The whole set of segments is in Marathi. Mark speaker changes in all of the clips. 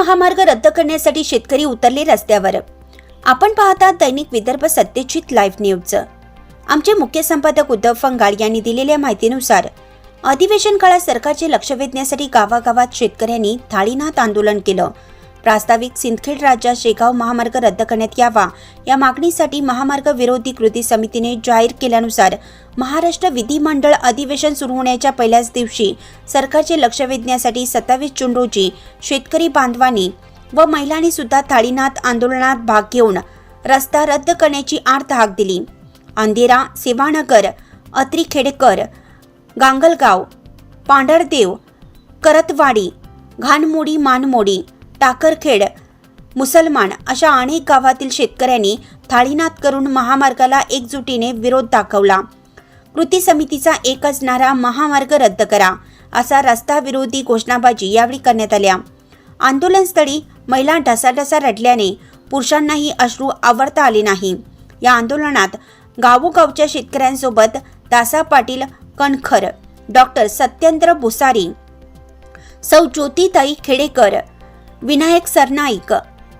Speaker 1: महामार्ग रद्द करण्यासाठी शेतकरी उतरले रस्त्यावर. आपण पाहता दैनिक विदर्भ सत्यजित लाईव्ह न्यूज आमचे मुख्य संपादक उद्धव फंगाळ यांनी दिलेल्या माहितीनुसार अधिवेशन काळात सरकारचे लक्ष वेधण्यासाठी गावागावात शेतकऱ्यांनी थाळीनाथ आंदोलन केलं. प्रास्ताविक सिंदखेड राज्यात शेगाव महामार्ग रद्द करण्यात यावा. या मागणीसाठी महामार्ग विरोधी कृती समितीने जाहीर केल्यानुसार महाराष्ट्र विधिमंडळ अधिवेशन सुरू होण्याच्या पहिल्याच दिवशी सरकारचे लक्ष वेधण्यासाठी सत्तावीस जून रोजी शेतकरी बांधवांनी व महिलांनी सुद्धा थाळीनाथ आंदोलनात भाग घेऊन रस्ता रद्द करण्याची आर्त हाक दिली. अंधेरा सेवानगर अत्रीखेडकर गांगलगाव पांढरदेव करतवाडी घाणमोडी मानमोडी टाकरखेड. मुसलमान अशा अनेक गावातील शेतकऱ्यांनी थाळीनाथ करून महामार्गाला एकजुटीने विरोध दाखवला. कृती समितीचा एकच नारा महामार्ग रद्द करा असा रस्ता विरोधी घोषणाबाजी यावेळी करण्यात आल्या. आंदोलनस्थळी महिला ढसाढसा रडल्याने पुरुषांनाही अश्रू आवरता आले नाही. या आंदोलनात गावोगावच्या शेतकऱ्यांसोबत दासा पाटील कणखर डॉक्टर सत्येंद्र भुसारी सौ ज्योतिताई खेडेकर विनायक सरनाईक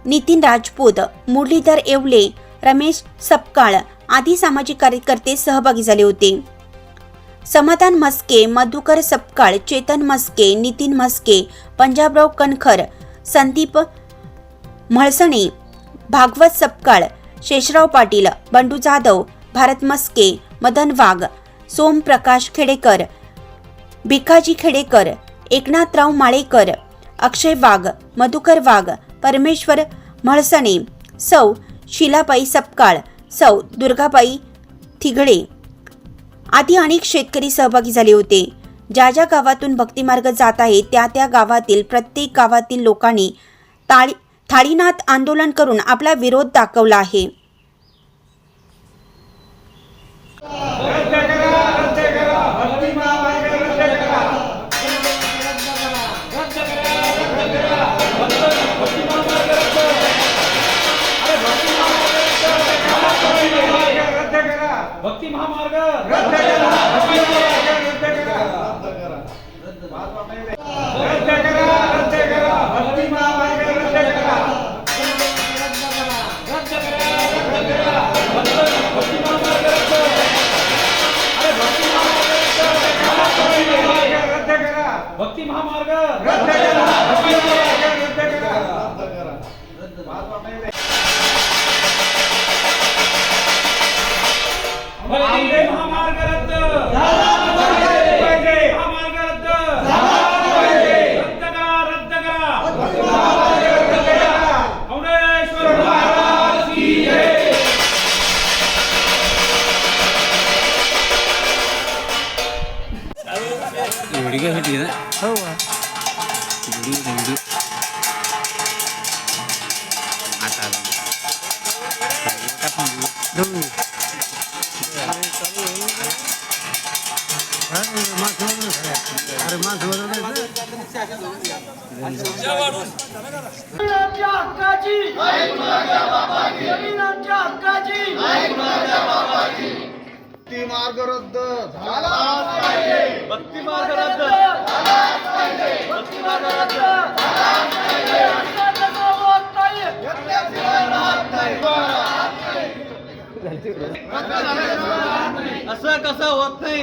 Speaker 1: नितीन राजपूत मुरलीधर येवले रमेश सपकाळ आदी सामाजिक कार्यकर्ते सहभागी झाले होते समाधान मस्के मधुकर सपकाळ चेतन मस्के नितीन मस्के पंजाबराव कणखर संदीप म्हळसणे भागवत सपकाळ शेषराव पाटील बंडू जाधव भारत मस्के मदन वाघ सोम प्रकाश खेडेकर भिकाजी खेडेकर एकनाथराव माळेकर अक्षय वाघ मधुकर वाघ परमेश्वर म्हळसणे सौ शिलाबाई सपकाळ सौ दुर्गाबाई थिगडे आदी अनेक शेतकरी सहभागी झाले होते. ज्या ज्या गावातून भक्तिमार्ग जात आहे त्या त्या गावातील प्रत्येक गावातील लोकांनी ताळी थाळीनाथ आंदोलन करून आपला विरोध दाखवला आहे.
Speaker 2: भक्ती महामार्ग.
Speaker 3: रद्द करा भक्ती महामार्ग. रद्द करा रद्द करा रद्द करा भक्ती महामार्ग रद्द करा
Speaker 2: रद्द करा रद्द करा भक्ती महामार्ग रद्द अरे भक्ती महामार्ग रद्द
Speaker 3: करा
Speaker 2: भक्ती महामार्ग
Speaker 3: रद्द
Speaker 4: होती ना हो आता
Speaker 3: मार्ग रद्द झाला.
Speaker 5: भक्ती मार्ग रद्द भक्ती मार्ग रद्द
Speaker 2: असं कसं होत नाही.